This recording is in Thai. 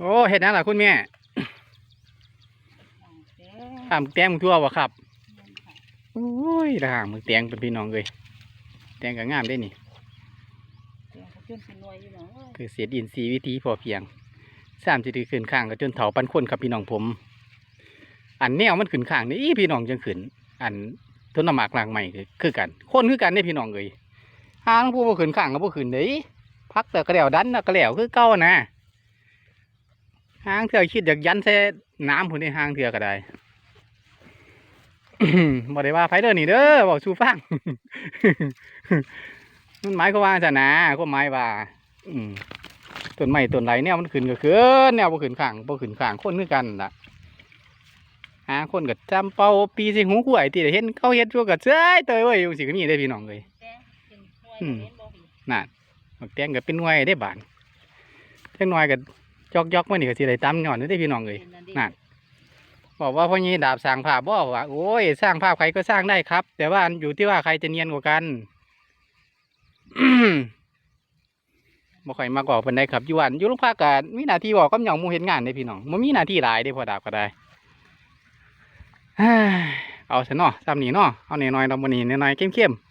โอ้เห็ดนั่นแหละคุณแม่ข้ามแตงทั่ววะครับโอ้ยด่างมึงแตงเป็นพี่น้องเลยแตงก็งามได้นี่จนเป็นหน่วยอยู่เนาะคือเสียดินสีย์วิธีพอเพียงสามสิถือขึ้นข้างก็จนเถาปันคนครับพี่น้องผม อันแนวมันขึ้นข้างนี่พี่น้องจังขึ้น อันต้นน้ำหมากลางใหม่คือคือกันคนคือกันได้พี่น้องเลยหางผู้บ่ขึ้นข้างก็บ่ขึ้นเด้พักแต่กระเดี่ยวดันน่ะกระเดี่ยวคือเก่านะ หางเถื่อคิดอยากยันใส่น้ำพุ่นในหางเถื่อก็ได้บ่ได้ว่าไผเด้อนี่เด้อบอกสู่ฟังมันหมายก็มว่าจะนะก็หมายว่าอืมต้นไม้ต้นไรเนี่ยมันขึ้นก็ขึ้นแนวบ่ขึ้นข้างบ่ขึ้นข้างคนคือกันล่ะหาคนก็จำเป่าปีสิหูข่วยที่ได้เห็นเขาเฮ็ดชั่วก็เจ้ยเตยเว้ยอยู่สิก็มีได้อพี่น้องเลยแดงเป็นหน่วยอืมเห็นบ่พี่นั่นบักแตงก็เป็นหน่วยได้บานเล็กน้อยก็ จอกยอกๆมานี่ก็สิได้ตามย้อนได้อพี่น้องเลยเป็นอันเดียวนั่นบอกว่าพ่อนี้ดาบสร้างภาพบ่ว่าโอ้ยสร้างภาพใครก็สร้างได้ครับ แต่ว่าอยู่ที่ว่าใครจะเนียนกว่ากันบ่ค่อยมากบอกเพิ่นได้ครับอยู่วันอยู่โรงพักก็มีหน้าที่บอกกับหย่องหมู่เฮ็ดงานได้พี่น้องบ่มีหน้าที่หลายเด้พอดาบก็ได้เฮ้ยเอาซะเนาะซ้ำนี้เนาะเอาหน่อยๆเราบ่นี้หน่อยๆเข้มๆ